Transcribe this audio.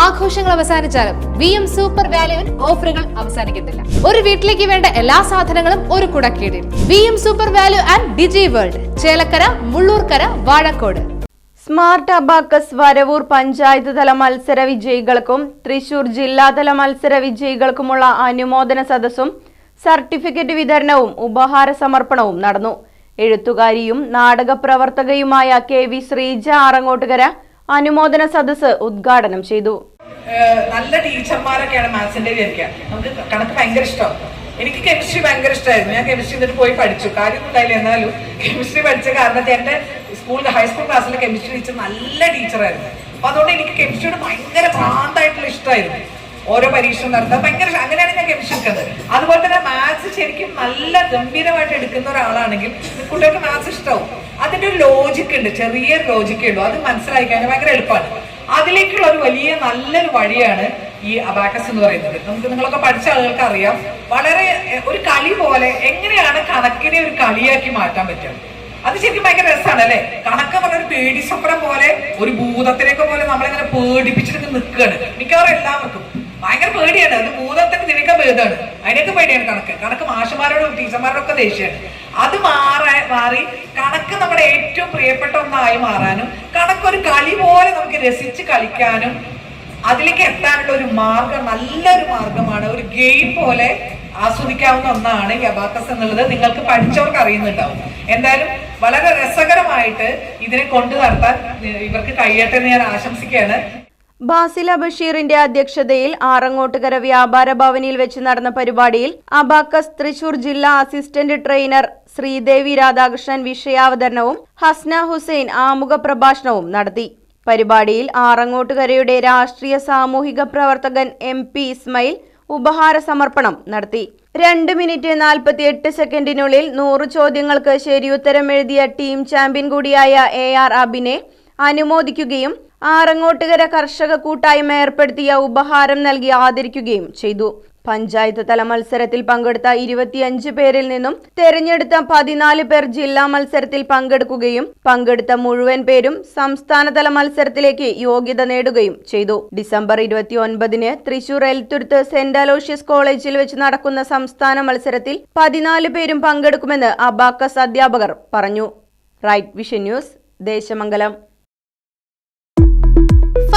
ആഘോഷങ്ങൾ അവസാനിച്ചാലും V M super വാല്യുവിൽ ഓഫറുകൾ അവസാനിക്കുന്നില്ല. ഒരു വീട്ടിലേക്ക് വേണ്ട എല്ലാ സാധനങ്ങളും ഒരു കുടക്കീടിൽ. V M super value and digi world Chelakkara Mullurkara Vazhakode. Smart abacus Varavoor panchayat തല മത്സര വിജയികൾക്കും തൃശൂർ ജില്ലാതല മത്സര വിജയികൾക്കുമുള്ള അനുമോദന സദസ്സും സർട്ടിഫിക്കറ്റ് വിതരണവും ഉപഹാര സമർപ്പണവും നടന്നു. എഴുത്തുകാരിയും നാടക പ്രവർത്തകയുമായ കെ വി ശ്രീജ ആറങ്ങോട്ടുകര അനുമോദന സദസ്സ് ഉദ്ഘാടനം ചെയ്തു. നല്ല ടീച്ചർമാരൊക്കെയാണ് മാത്സിന്റെ നമുക്ക് കണക്ക് ഭയങ്കര ഇഷ്ടമാണ്. എനിക്ക് കെമിസ്ട്രി ഭയങ്കര ഇഷ്ടമായിരുന്നു. ഞാൻ കെമിസ്ട്രി എന്നിട്ട് പോയി പഠിച്ചു. കാര്യം ഉണ്ടായില്ല എന്നാലും കെമിസ്ട്രി പഠിച്ച കാരണത്തിൽ എന്റെ സ്കൂൾ ഹൈസ്കൂൾ ക്ലാസ്സിലെ കെമിസ്ട്രി ടീച്ചർ നല്ല ടീച്ചറായിരുന്നു. അപ്പൊ അതുകൊണ്ട് എനിക്ക് കെമിസ്ട്രിയോട് ഭയങ്കര ഭ്രാന്തായിട്ടുള്ള ഇഷ്ടമായിരുന്നു. ഓരോ പരീക്ഷ നടത്താൻ ഭയങ്കര അങ്ങനെയാണ് ഞാൻ കെമിസ്ട്രി എടുക്കുന്നത്. അതുപോലെ തന്നെ മാത്സ് ശരിക്കും നല്ല ഗംഭീരമായിട്ട് എടുക്കുന്ന ഒരാളാണെങ്കിൽ കുട്ടികൾക്ക് മാത്സ് ഇഷ്ടമാവും അതിന്റെ ഒരു ലോജിക്ക് ഉണ്ട് ചെറിയ ലോജിക്കേ ഉള്ളൂ. അത് മനസ്സിലാക്കി കഴിഞ്ഞാൽ ഭയങ്കര എളുപ്പമാണ്. അതിലേക്കുള്ള ഒരു വലിയ നല്ലൊരു വഴിയാണ് ഈ അബാക്കസ് എന്ന് പറയുന്നത്. നമുക്ക് നിങ്ങളൊക്കെ പഠിച്ച ആളുകൾക്ക് അറിയാം. വളരെ ഒരു കളി പോലെ എങ്ങനെയാണ് കണക്കിനെ ഒരു കളിയാക്കി മാറ്റാൻ പറ്റുക? അത് ശരിക്കും ഭയങ്കര രസമാണ് അല്ലെ? കണക്ക് പറഞ്ഞ ഒരു പേടി സ്വപ്നം പോലെ ഒരു ഭൂതത്തിനൊക്കെ പോലെ നമ്മളിങ്ങനെ പേടിപ്പിച്ചിട്ട് നിൽക്കുകയാണ്. മിക്കവാറും എല്ലാവർക്കും. ഭയങ്കര പേടിയാണ്. അത് ഭൂതത്തിന് നിനക്കാൻ ഭേദമാണ് അതിനൊക്കെ പേടിയാണ് കണക്ക്. കണക്ക് മാഷന്മാരോടും ടീച്ചർമാരോടൊക്കെ ദേഷ്യമാണ്. അത് മാറാൻ മാറി കണക്ക് നമ്മുടെ ഏറ്റവും പ്രിയപ്പെട്ട ഒന്നായി മാറാനും കണക്ക് ഒരു കളി പോലെ നമുക്ക് രസിച്ച് കളിക്കാനും അതിലേക്ക് എത്താനുള്ള ഒരു മാർഗം നല്ലൊരു മാർഗമാണ്. ഒരു ഗെയിം പോലെ ആസ്വദിക്കാവുന്ന ഒന്നാണ് ഈ അബാക്കസ് എന്നുള്ളത്. നിങ്ങൾക്ക് പഠിച്ചവർക്ക് അറിയുന്നുണ്ടാവും. എന്തായാലും വളരെ രസകരമായിട്ട് ഇതിനെ കൊണ്ടു നടത്താൻ ഇവർക്ക് കഴിയട്ടെ എന്ന് ഞാൻ ആശംസിക്കുകയാണ്. ബാസില ബഷീറിന്റെ അധ്യക്ഷതയിൽ ആറങ്ങോട്ടുകര വ്യാപാര ഭവനിൽ വെച്ച് നടന്ന പരിപാടിയിൽ അബാക്കസ് തൃശൂർ ജില്ലാ അസിസ്റ്റന്റ് ട്രെയിനർ ശ്രീദേവി രാധാകൃഷ്ണൻ വിഷയാവതരണവും ഹസ്ന ഹുസൈൻ ആമുഖ പ്രഭാഷണവും നടത്തി. പരിപാടിയിൽ ആറങ്ങോട്ടുകരയുടെ രാഷ്ട്രീയ സാമൂഹിക പ്രവർത്തകൻ എം പി ഇസ്മയിൽ ഉപഹാര സമർപ്പണം നടത്തി. രണ്ട് മിനിറ്റ് നാൽപ്പത്തി എട്ട് സെക്കൻഡിനുള്ളിൽ നൂറ് ചോദ്യങ്ങൾക്ക് ശരിയുത്തരം എഴുതിയ ടീം ചാമ്പ്യൻ കൂടിയായ എ ആർ അബിനെ അനുമോദിക്കുകയും ആറങ്ങോട്ടുകര കർഷക കൂട്ടായ്മ ഏർപ്പെടുത്തിയ ഉപഹാരം നൽകി ആദരിക്കുകയും ചെയ്തു. പഞ്ചായത്ത് തല മത്സരത്തിൽ പങ്കെടുത്ത ഇരുപത്തിയഞ്ച് പേരിൽ നിന്നും തെരഞ്ഞെടുത്ത പതിനാല് പേർ ജില്ലാ മത്സരത്തിൽ പങ്കെടുക്കുകയും പങ്കെടുത്ത മുഴുവൻ പേരും സംസ്ഥാനതല മത്സരത്തിലേക്ക് യോഗ്യത നേടുകയും ചെയ്തു. ഡിസംബർ ഇരുപത്തി ഒൻപതിന് തൃശൂർ എൽത്തുരുത്ത് സെന്റ് അലോഷ്യസ് കോളേജിൽ വെച്ച് നടക്കുന്ന സംസ്ഥാന മത്സരത്തിൽ പതിനാല് പേരും പങ്കെടുക്കുമെന്ന് അബാക്കസ് അധ്യാപകർ പറഞ്ഞു. Right vision news Desamangalam.